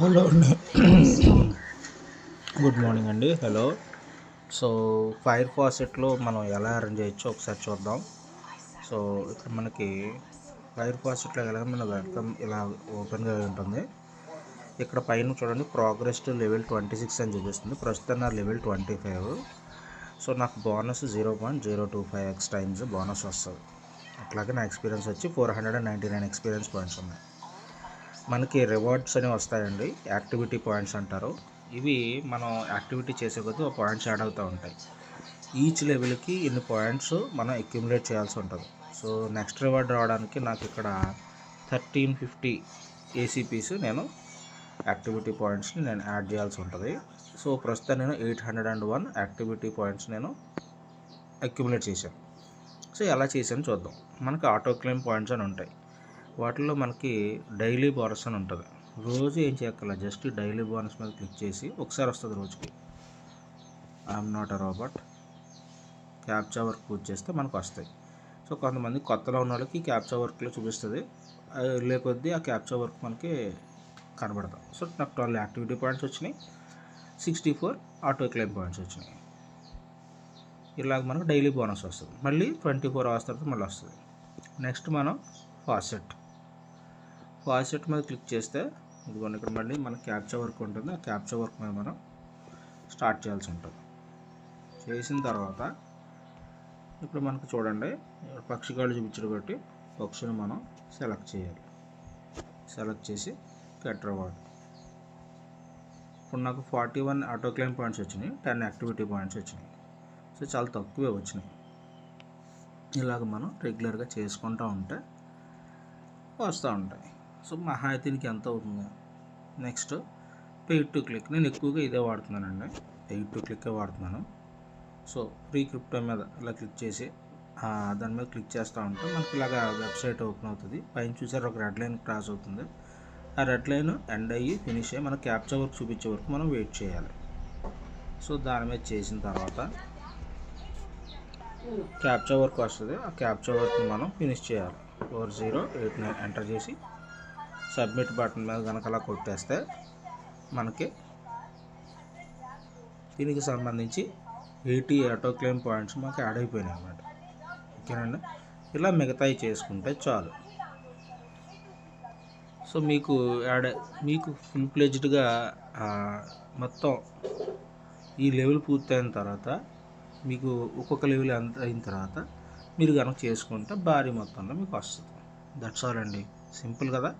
Hello అండి. Good morning అండి. Hello. So fire ఫాసెట్లో మనం ఎలా అరేంజ్ చేయొచ్చో ఒకసారి చూద్దాం. సో ఇక్కడ మనకి ఫైర్ ఫాసెట్లో ఎలా మన వెల్కమ్ ఇలా ఓపెన్గా ఉంటుంది. ఇక్కడ పైన చూడండి progress to level twenty six అని చూపిస్తుంది. ప్రస్తుతం నా లెవెల్ ట్వంటీ ఫైవ్ సో నాకు bonus zero point zero two five X times bonus వస్తుంది. అట్లాగే నా ఎక్స్పీరియన్స్ వచ్చి four hundred and ninety nine experience points ఉన్నాయి. మనకి రివార్డ్స్ అనేవి వస్తాయండి. యాక్టివిటీ పాయింట్స్ అంటారు. ఇవి మనం యాక్టివిటీ చేసే కొద్దీ ఆ పాయింట్స్ యాడ్ అవుతూ ఉంటాయి. ఈచ్ లెవెల్కి ఇన్ని పాయింట్స్ మనం అక్యుములేట్ చేయాల్సి ఉంటుంది. సో నెక్స్ట్ రివార్డ్ రావడానికి నాకు ఇక్కడ థర్టీన్ ఫిఫ్టీ ఏసీపీస్ నేను యాక్టివిటీ పాయింట్స్ని నేను యాడ్ చేయాల్సి ఉంటుంది. సో ప్రస్తుతం నేను eight hundred and one activity points నేను అక్యుములేట్ చేశాను. సో ఎలా చేశాను చూద్దాం. మనకి ఆటో క్లెయిమ్ పాయింట్స్ అని ఉంటాయి. వాటిల్లో మనకి డైలీ బోనస్ అని ఉంటుంది. రోజు ఏం చేయక్కల జస్ట్ డైలీ బోనస్ మీద క్లిక్ చేసి ఒకసారి వస్తుంది రోజుకి. I'm not a robot captcha work పూజ చేస్తే మనకు వస్తాయి. సో కొంతమంది కొత్తలో ఉన్న వాళ్ళకి క్యాప్చా వర్క్లో చూపిస్తుంది. లేకొద్దీ ఆ క్యాప్చా వర్క్ మనకి కనబడతాం. సో నాకు ట్వెల్వ్ యాక్టివిటీ పాయింట్స్ వచ్చినాయి. Sixty four auto claim points వచ్చినాయి. ఇలాగ మనకు డైలీ బోనస్ వస్తుంది. మళ్ళీ ట్వంటీ ఫోర్ అవర్స్ తర్వాత మళ్ళీ వస్తుంది. నెక్స్ట్ మనం ఫాసెట్. ఫాసెట్ మీద క్లిక్ చేస్తే ఇదిగోండి ఇక్కడ మళ్ళీ మన క్యాప్చా వర్క్ ఉంటుంది. ఆ క్యాప్చా వర్క్ మీద మనం స్టార్ట్ చేయాల్సి ఉంటుంది. చేసిన తర్వాత ఇప్పుడు మనకు చూడండి పక్షికాళ్ళు చూపించడం బట్టి పక్షిని మనం సెలెక్ట్ చేయాలి. సెలెక్ట్ చేసి గెట్ రివార్డ్ ఇప్పుడు నాకు forty one auto claim points వచ్చినాయి టెన్ యాక్టివిటీ పాయింట్స్ వచ్చినాయి. సో చాలా తక్కువే వచ్చినాయి. ఇలాగ మనం రెగ్యులర్గా చేసుకుంటూ ఉంటే వస్తూ ఉంటాయి. సో మహా అయితే నీకు ఎంత అవుతుంది? నెక్స్ట్ పెయిడ్ టు క్లిక్ నేను ఎక్కువగా ఇదే వాడుతున్నానండి. పెయిడ్ టు క్లిక్కే వాడుతున్నాను. సో ఫ్రీ క్రిప్టో మీద ఇలా క్లిక్ చేసి దాని మీద క్లిక్ చేస్తూ ఉంటే మనకి ఇలాగా వెబ్సైట్ ఓపెన్ అవుతుంది. పైన చూసారు ఒక రెడ్ లైన్ క్రాస్ అవుతుంది. ఆ రెడ్ లైన్ ఎండ్ అయ్యి ఫినిష్ అయ్యి మనం క్యాప్చా వర్క్ చూపించే వరకు మనం వెయిట్ చేయాలి. సో దాని మీద చేసిన తర్వాత క్యాప్చా వర్క్ వస్తుంది. ఆ క్యాప్చా వర్క్ మనం ఫినిష్ చేయాలి. Four zero eight nine enter చేసి సబ్మిట్ బటన్ మీద కనుక అలా కొట్టేస్తే మనకి దీనికి సంబంధించి ఎయిటీ ఆటో క్లెయిమ్ పాయింట్స్ మాకు యాడ్ అయిపోయినాయి అన్నమాట. ఓకేనండి? ఇలా మిగతాయి చేసుకుంటే చాలు. సో మీకు యాడ్ మీకు ఫుల్ ప్లెజ్డ్గా మొత్తం ఈ లెవెల్ పూర్తయిన తర్వాత మీకు ఒక్కొక్క లెవెల్ ఎంత అయిన తర్వాత మీరు కనుక చేసుకుంటే భారీ మొత్తంలో మీకు వస్తుంది. దట్స్ ఆల్ అండి. సింపుల్ కదా?